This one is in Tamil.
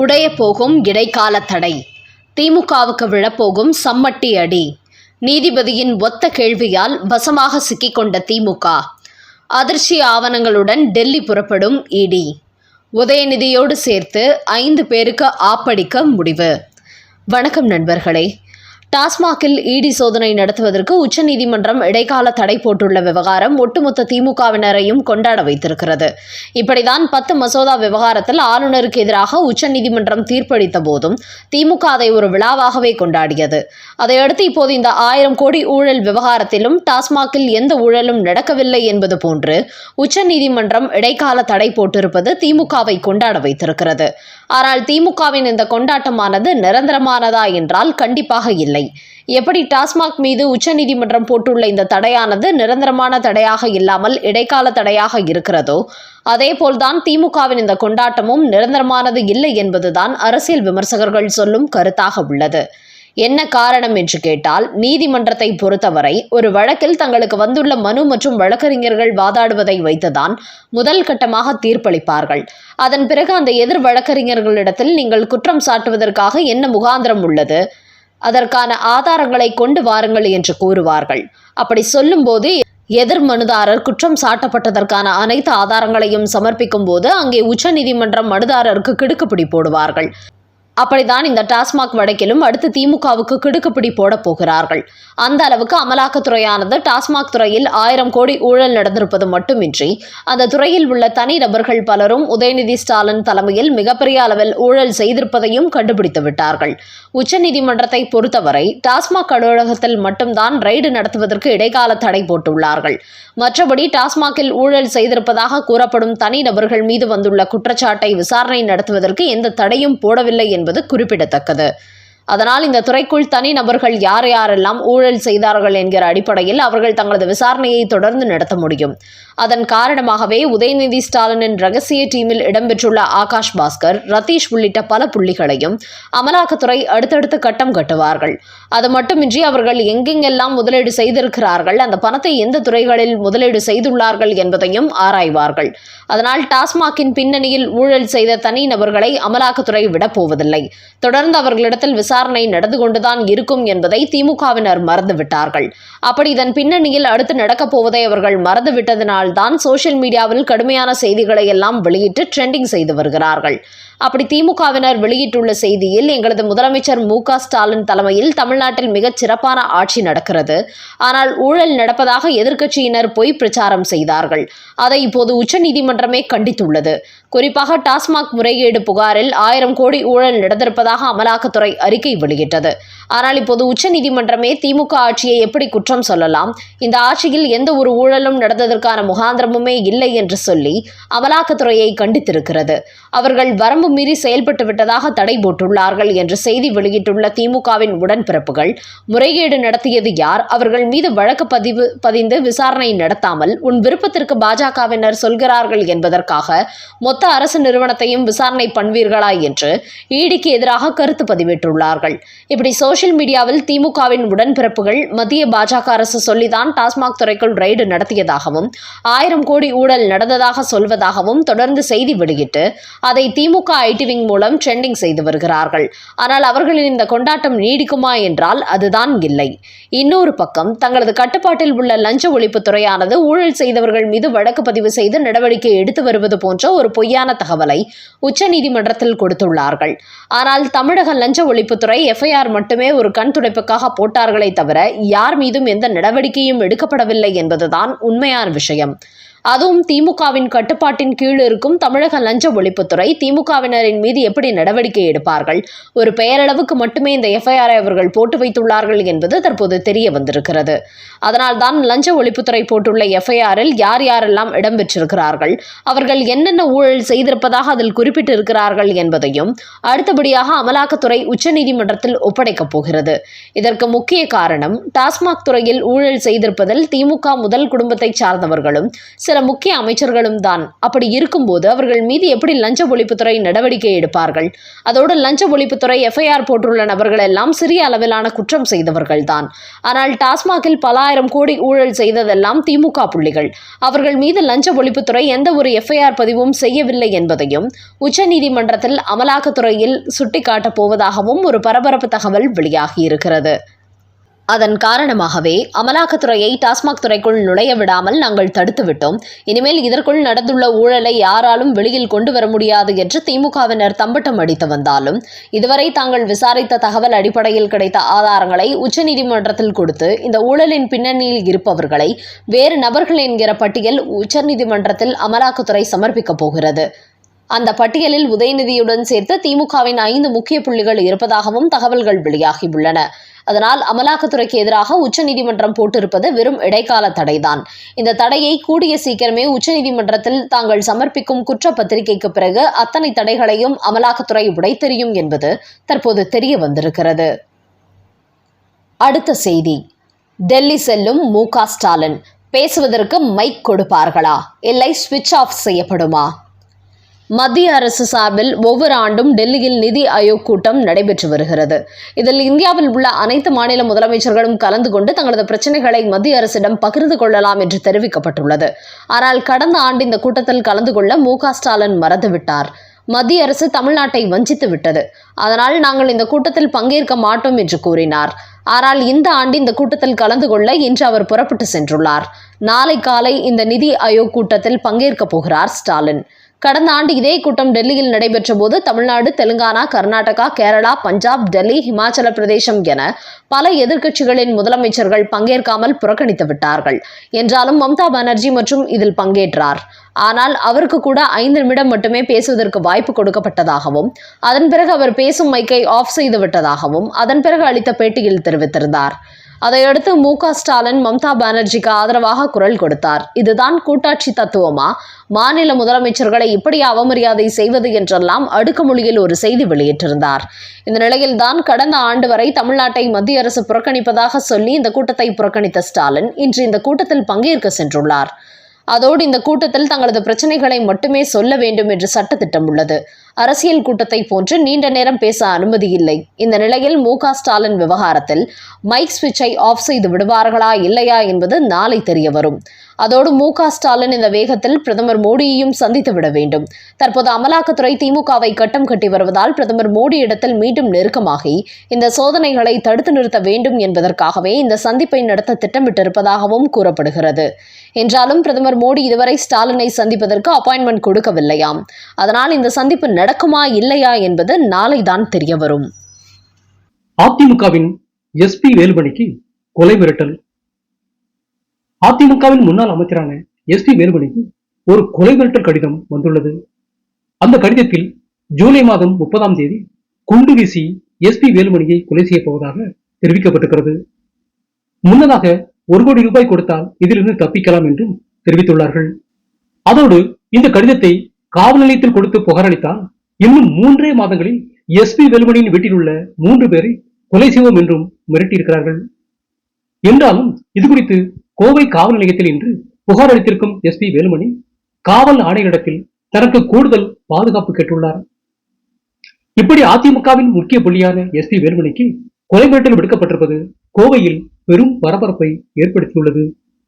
உடைய போகும் இடைக்கால தடை. திமுகவுக்கு விழப்போகும் சம்மட்டி அடி. நீதிபதியின் ஒத்த கேள்வியால் வசமாக சிக்கிக்கொண்ட திமுக. அதிர்ச்சி ஆவணங்களுடன் டெல்லி புறப்படும் இடி. உதயநிதியோடு சேர்த்து ஐந்து பேருக்கு ஆப்படிக்க முடிவு. வணக்கம் நண்பர்களே. டாஸ்மாகில் இடி சோதனை நடத்துவதற்கு உச்சநீதிமன்றம் இடைக்கால தடை போட்டுள்ள விவகாரம் ஒட்டுமொத்த திமுகவினரையும் கொண்டாட வைத்திருக்கிறது. இப்படிதான் பத்து மசோதா விவகாரத்தில் ஆளுநருக்கு எதிராக உச்சநீதிமன்றம் தீர்ப்பளித்த போதும் திமுக அதை ஒரு விழாவாகவே கொண்டாடியது. அதையடுத்து இப்போது இந்த ஆயிரம் கோடி ஊழல் விவகாரத்திலும் டாஸ்மாகில் எந்த ஊழலும் நடக்கவில்லை என்பது போன்று உச்சநீதிமன்றம் இடைக்கால தடை போட்டிருப்பது திமுகவை கொண்டாட வைத்திருக்கிறது. ஆனால் திமுகவின் இந்த கொண்டாட்டமானது நிரந்தரமானதா என்றால் கண்டிப்பாக இல்லை. எப்படி டாஸ்மாக் மீது உச்சநீதிமன்றம் போட்டுள்ள இந்த தடையானது நிரந்தரமான தடையாக இல்லாமல் இடைக்கால தடையாக இருக்கிறதோ அதேபோல்தான் திமுகவின் இந்த கொண்டாட்டமும் நிரந்தரமானது இல்லை என்பதுதான் அரசியல் விமர்சகர்கள் சொல்லும் கருத்தாக உள்ளது. என்ன காரணம் என்று கேட்டால் நீதிமன்றத்தை பொறுத்தவரை ஒரு வழக்கில் தங்களுக்கு வந்துள்ள மனு மற்றும் வழக்கறிஞர்கள் வாதாடுவதை வைத்துதான் முதல் கட்டமாக தீர்ப்பளிப்பார்கள். அதன் பிறகு அந்த எதிர் வழக்கறிஞர்களிடத்தில் நீங்கள் குற்றம் சாட்டுவதற்காக என்ன முகாந்திரம் உள்ளது? அதற்கான ஆதாரங்களை கொண்டு வாருங்கள் என்று கூறுவார்கள். அப்படி சொல்லும்போது எதிர் மனுதாரர் குற்றம் சாட்டப்பட்டதற்கான அனைத்து ஆதாரங்களையும் சமர்ப்பிக்கும் போது அங்கே உச்சநீதிமன்றம் மனுதாரருக்கு கிடுக்குப்பிடி போடுவார்கள். அப்படிதான் இந்த டாஸ்மாக் வழக்கிலும் அடுத்து திமுகவுக்கு கிடுக்குப்பிடி போட போகிறார்கள். அந்த அளவுக்கு அமலாக்கத்துறையானது டாஸ்மாக் துறையில் ஆயிரம் கோடி ஊழல் நடந்திருப்பது மட்டுமின்றி அந்த துறையில் உள்ள தனி நபர்கள் பலரும் உதயநிதி ஸ்டாலின் தலைமையில் மிகப்பெரிய அளவில் ஊழல் செய்திருப்பதையும் கண்டுபிடித்து விட்டார்கள். உச்சநீதிமன்றத்தை பொறுத்தவரை டாஸ்மாக் அலுவலகத்தில் மட்டும்தான் ரெய்டு நடத்துவதற்கு இடைக்கால தடை போட்டுள்ளார்கள். மற்றபடி டாஸ்மாகில் ஊழல் செய்திருப்பதாக கூறப்படும் தனி நபர்கள் மீது வந்துள்ள குற்றச்சாட்டை விசாரணை நடத்துவதற்கு எந்த தடையும் போடவில்லை என்பது குறிப்பிடத்தக்கது. அதனால் இந்த துறைக்குள் தனி நபர்கள் யார் யாரெல்லாம் ஊழல் செய்தார்கள் என்கிற அடிப்படையில் அவர்கள் தங்களது விசாரணையை தொடர்ந்து நடத்த முடியும். அதன் காரணமாகவே உதயநிதி ஸ்டாலினின் ரகசிய டீமில் இடம்பெற்றுள்ள ஆகாஷ் பாஸ்கர் ரதீஷ் உள்ளிட்ட பல புள்ளிகளையும் அமலாக்கத்துறை அடுத்தடுத்து கட்டம் கட்டுவார்கள். அது மட்டுமின்றி அவர்கள் எங்கெங்கெல்லாம் முதலீடு செய்திருக்கிறார்கள் அந்த பணத்தை எந்த துறைகளில் முதலீடு செய்துள்ளார்கள் என்பதையும் ஆராய்வார்கள். அதனால் டாஸ்மாகின் பின்னணியில் ஊழல் செய்த தனி நபர்களை அமலாக்கத்துறை விடப்போவதில்லை தொடர்ந்து அவர்களிடத்தில் விசாரணை நடந்து கொண்டுதான் இருக்கும் என்பதை திமுகவினர் மறந்துவிட்டார்கள். அப்படி இதன் பின்னணியில் அடுத்து நடக்கப் போவதை அவர்கள் மறந்துவிட்டதனால் தான் சோஷியல் மீடியாவில் கடுமையான செய்திகளை எல்லாம் வெளியிட்டு ட்ரெண்டிங் செய்து வருகிறார்கள். அப்படி திமுகவினர் வெளியிட்டுள்ள செய்தியில் எங்களது முதலமைச்சர் மு க ஸ்டாலின் தலைமையில் தமிழ்நாட்டில் மிகச் சிறப்பான ஆட்சி நடக்கிறது. ஆனால் ஊழல் நடப்பதாக எதிர்க்கட்சியினர் பொய் பிரச்சாரம் செய்தார்கள். அதை இப்போது உச்சநீதிமன்றமே கண்டித்துள்ளது. குறிப்பாக டாஸ்மாக் முறைகேடு புகாரில் ஆயிரம் கோடி ஊழல் நடந்திருப்பதாக அமலாக்கத்துறை அறிக்கை வெளியிட்டது. ஆனால் இப்போது உச்சநீதிமன்றமே திமுக ஆட்சியை எப்படி குற்றம் சொல்லலாம்? இந்த ஆட்சியில் எந்த ஒரு ஊழலும் நடந்ததற்கான முகாந்திரமுமே இல்லை என்று சொல்லி அமலாக்கத்துறையை கண்டித்திருக்கிறது. அவர்கள் வரம்பு மீறி செயல்பட்டு விட்டதாக தடை போட்டுள்ளார்கள் என்று செய்தி வெளியிட்டுள்ள திமுகவின் உடன்பிறப்புகள் முறைகேடு நடத்தியது யார்? அவர்கள் மீது வழக்கு பதிவு பதிந்து விசாரணை நடத்தாமல் உன் விருப்பத்திற்கு பாஜகவினர் சொல்கிறார்கள் என்பதற்காக மொத்த அரசு நிறுவனத்தையும் விசாரணை பண்ணுவீர்களா என்று ஈடிக்கு எதிராக கருத்து பதிவிட்டுள்ளார்கள். இப்படி சோஷியல் மீடியாவில் திமுகவின் உடன்பிறப்புகள் மத்திய பாஜக அரசு சொல்லிதான் டாஸ்மாக் துறைக்குள் ரெய்டு நடத்தியதாகவும் ஆயிரம் கோடி ஊழல் நடந்ததாக சொல்வதாகவும் தொடர்ந்து செய்தி வெளியிட்டு அதை திமுக ஐடி விங் மூலம் ட்ரெண்டிங் செய்து வருகிறார்கள். ஆனால் அவர்களின் இந்த கொண்டாட்டம் நீடிக்குமா என்றால் அதுதான் இல்லை. இன்னொரு பக்கம் தங்களது கட்டுப்பாட்டில் உள்ள லஞ்ச ஒழிப்புத்துறையானது ஊழல் செய்தவர்கள் மீது வழக்கு பதிவு செய்து நடவடிக்கை எடுத்து வருவது போன்ற ஒரு பொய்யான தகவலை உச்சநீதிமன்றத்தில் கொடுத்துள்ளார்கள். ஆனால் தமிழக லஞ்ச ஒழிப்புத்துறை எஃப்ஐஆர் மட்டுமே ஒரு கண் துடைப்புக்காக போட்டார்களே தவிர யார் மீதும் எந்த நடவடிக்கையும் எடுக்கப்படவில்லை என்பதுதான் உண்மையான விஷயம். அதுவும் திமுகவின் கட்டுப்பாட்டின் கீழ் இருக்கும் தமிழக லஞ்ச ஒழிப்புத்துறை திமுகவினரின் மீது எப்படி நடவடிக்கை எடுப்பார்கள்? ஒரு பெயரளவுக்கு மட்டுமே இந்த எஃப்ஐஆரை அவர்கள் போட்டு வைத்துள்ளார்கள் என்பது தற்போது தெரிய வந்திருக்கிறது. அதனால்தான் லஞ்ச ஒழிப்புத்துறை போட்டுள்ள எஃப்ஐஆரில் யார் யாரெல்லாம் இடம்பெற்றிருக்கிறார்கள் அவர்கள் என்னென்ன ஊழல் செய்திருப்பதாக அதில் குறிப்பிட்டிருக்கிறார்கள் என்பதையும் அடுத்தபடியாக அமலாக்கத்துறை உச்சநீதிமன்றத்தில் ஒப்படைக்கப் போகிறது. இதற்கு முக்கிய காரணம் டாஸ்மாக் துறையில் ஊழல் செய்திருப்பதில் திமுக முதல் குடும்பத்தைச் சார்ந்தவர்களும் சில முக்கிய அமைச்சர்களும் தான். அப்படி இருக்கும்போது அவர்கள் மீது எப்படி லஞ்ச ஒழிப்புத்துறை நடவடிக்கை எடுப்பார்கள்? அதோடு லஞ்ச ஒழிப்புத்துறை எஃப்ஐஆர் போட்டுள்ள நபர்கள் எல்லாம் சிறிய அளவிலான குற்றம் செய்தவர்கள் தான். ஆனால் டாஸ்மாகில் பல ஆயிரம் கோடி ஊழல் செய்ததெல்லாம் திமுக புள்ளிகள். அவர்கள் மீது லஞ்ச ஒழிப்புத்துறை எந்த ஒரு எஃப்ஐஆர் பதிவும் செய்யவில்லை என்பதையும் உச்சநீதிமன்றத்தில் அமலாக்கத்துறையில் சுட்டிக்காட்டப் போவதாகவும் ஒரு பரபரப்பு தகவல் வெளியாகியிருக்கிறது அதன் காரணமாகவே அமலாக்கத்துறையை டாஸ்மாக் துறைக்குள் நுழைய விடாமல் நாங்கள் தடுத்துவிட்டோம் இனிமேல் இதற்குள் நடந்துள்ள ஊழலை யாராலும் வெளியில் கொண்டு வர முடியாது என்று திமுகவினர் தம்பட்டம் அடித்து வந்தாலும் இதுவரை தாங்கள் விசாரித்த தகவல் அடிப்படையில் கிடைத்த ஆதாரங்களை உச்சநீதிமன்றத்தில் கொடுத்து இந்த ஊழலின் பின்னணியில் இருப்பவர்களை வேறு நபர்கள் என்கிற பட்டியல் உச்சநீதிமன்றத்தில் அமலாக்கத்துறை சமர்ப்பிக்கப் போகிறது. அந்த பட்டியலில் உதயநிதியுடன் சேர்த்து திமுகவின் ஐந்து முக்கிய புள்ளிகள் இருப்பதாகவும் தகவல்கள் வெளியாகியுள்ளன. அதனால் அமலாக்கத்துறைக்கு எதிராக உச்சநீதிமன்றம் போட்டிருப்பது வெறும் இடைக்கால தடைதான். இந்த தடையை கூடிய சீக்கிரமே உச்சநீதிமன்றத்தில் தாங்கள் சமர்ப்பிக்கும் குற்றப்பத்திரிகைக்கு பிறகு அத்தனை தடைகளையும் அமலாக்கத்துறை உடைத்தெறியும் என்பது தற்போது தெரிய வந்திருக்கிறது. அடுத்த செய்தி. டெல்லி செல்லும் மு ஸ்டாலின். பேசுவதற்கு மைக் கொடுப்பார்களா? இல்லை ஸ்விட்ச் ஆஃப் செய்யப்படுமா? மத்திய அரசு சார்பில் ஒவ்வொரு ஆண்டும் டெல்லியில் நிதி ஆயோக் கூட்டம் நடைபெற்று வருகிறது. இதில் இந்தியாவில் உள்ள அனைத்து மாநில முதலமைச்சர்களும் கலந்து கொண்டு தங்களது பிரச்சனைகளை மத்திய அரசிடம் பகிர்ந்து கொள்ளலாம் என்று தெரிவிக்கப்பட்டுள்ளது. ஆனால் கடந்த ஆண்டு இந்த கூட்டத்தில் கலந்து கொள்ள மு ஸ்டாலின் மறந்துவிட்டார். மத்திய அரசு தமிழ்நாட்டை வஞ்சித்து விட்டது. அதனால் நாங்கள் இந்த கூட்டத்தில் பங்கேற்க மாட்டோம் என்று கூறினார். ஆனால் இந்த ஆண்டு இந்த கூட்டத்தில் கலந்து கொள்ள இன்று அவர் புறப்பட்டு சென்றுள்ளார். நாளை காலை இந்த நிதி ஆயோக் கூட்டத்தில் பங்கேற்கப் போகிறார் ஸ்டாலின். கடந்த ஆண்டு இதே கூட்டம் டெல்லியில் நடைபெற்ற போது தமிழ்நாடு தெலுங்கானா கர்நாடகா கேரளா பஞ்சாப் டெல்லி ஹிமாச்சல பிரதேசம் என பல எதிர்க்கட்சிகளின் முதலமைச்சர்கள் பங்கேற்காமல் புறக்கணித்து விட்டார்கள். என்றாலும் மம்தா பானர்ஜி மற்றும் இதில் பங்கேற்றார். ஆனால் அவருக்கு கூட ஐந்து நிமிடம் மட்டுமே பேசுவதற்கு வாய்ப்பு கொடுக்கப்பட்டதாகவும் அதன் பிறகு அவர் பேசும் மைக்கை ஆஃப் செய்து விட்டதாகவும் அதன் பிறகு அளித்த பேட்டியில் தெரிவித்திருந்தார். அதையடுத்து மு க ஸ்டாலின் மம்தா பானர்ஜிக்கு ஆதரவாக குரல் கொடுத்தார். இதுதான் கூட்டாட்சி தத்துவமா? மாநில முதலமைச்சர்களை இப்படி அவமரியாதை செய்வது என்றெல்லாம் அடுக்குமொழியில் ஒரு செய்தி வெளியிட்டிருந்தார். இந்த நிலையில்தான் கடந்த ஆண்டு வரை தமிழ்நாட்டை மத்திய அரசு புறக்கணிப்பதாக சொல்லி இந்த கூட்டத்தை புறக்கணித்த ஸ்டாலின் இன்று இந்த கூட்டத்தில் பங்கேற்க சென்றுள்ளார். அதோடு இந்த கூட்டத்தில் தங்களது பிரச்சனைகளை மட்டுமே சொல்ல வேண்டும் என்று சட்டத்திட்டம் உள்ளது. அரசியல் கூட்டத்தை போன்று நீண்ட நேரம் பேச அனுமதி இல்லை. இந்த நிலையில் மு ஸ்டாலின் விவகாரத்தில் மைக் சுவிட்சை ஆஃப் செய்து விடுவார்களா இல்லையா என்பது நாளை தெரிய வரும். அதோடு மு ஸ்டாலின் இந்த வேகத்தில் பிரதமர் மோடியையும் சந்தித்து விட வேண்டும். தற்போது அமலாக்கத்துறை திமுகவை கட்டம் கட்டி வருவதால் பிரதமர் மோடி இடத்தில் மீண்டும் நெருக்கமாகி இந்த சோதனைகளை தடுத்து நிறுத்த வேண்டும் என்பதற்காகவே இந்த சந்திப்பை நடத்த திட்டமிட்டிருப்பதாகவும் கூறப்படுகிறது. என்றாலும் பிரதமர் மோடி இதுவரை ஸ்டாலினை சந்திப்பதற்கு அப்பாயின்மெண்ட் கொடுக்கவில்லையாம். அதனால் இந்த சந்திப்பு நடக்குமா இல்லையா என்பது நாளைதான் தெரிய வரும் அதிமுகவின் எஸ்பி வேலுமணிக்கு கொலை மிரட்டல். அதிமுகவின் முன்னாள் அமைச்சரான எஸ்பி வேலுமணிக்கு ஒரு கொலை மிரட்டல் கடிதம் வந்துள்ளது. அந்த கடிதத்தில் ஜூலை மாதம் முப்பதாம் தேதி குண்டு வீசி எஸ்பி வேலுமணியை கொலை செய்யப் போவதாக தெரிவிக்கப்பட்டிருக்கிறது. முன்னதாக ஒரு கோடி ரூபாய் கொடுத்தால் இதிலிருந்து தப்பிக்கலாம் என்றும் தெரிவித்துள்ளார்கள். அதோடு இந்த கடிதத்தை காவல் நிலையத்தில் கொடுத்து புகாரளித்தால் இன்னும் மூன்றே மாதங்களில் எஸ்பி வேலுமணியின் வீட்டில் உள்ள மூன்று பேரை கொலை செய்வோம் என்றும் மிரட்டியிருக்கிறார்கள். என்றாலும் இது குறித்து கோவை காவல் நிலையத்தில் இன்று புகார் அளித்திருக்கும் எஸ்பி வேலுமணி காவல் ஆணையரிடத்தில் தனக்கு கூடுதல் பாதுகாப்பு கேட்டுள்ளார். இப்படி அதிமுகவின் முக்கிய புள்ளியான எஸ்பி வேலுமணிக்கு கொலை மிரட்டல் விடுக்கப்பட்டிருப்பது கோவையில் பெரும் பரபரப்பை ஏற்படுத்தியுள்ளது.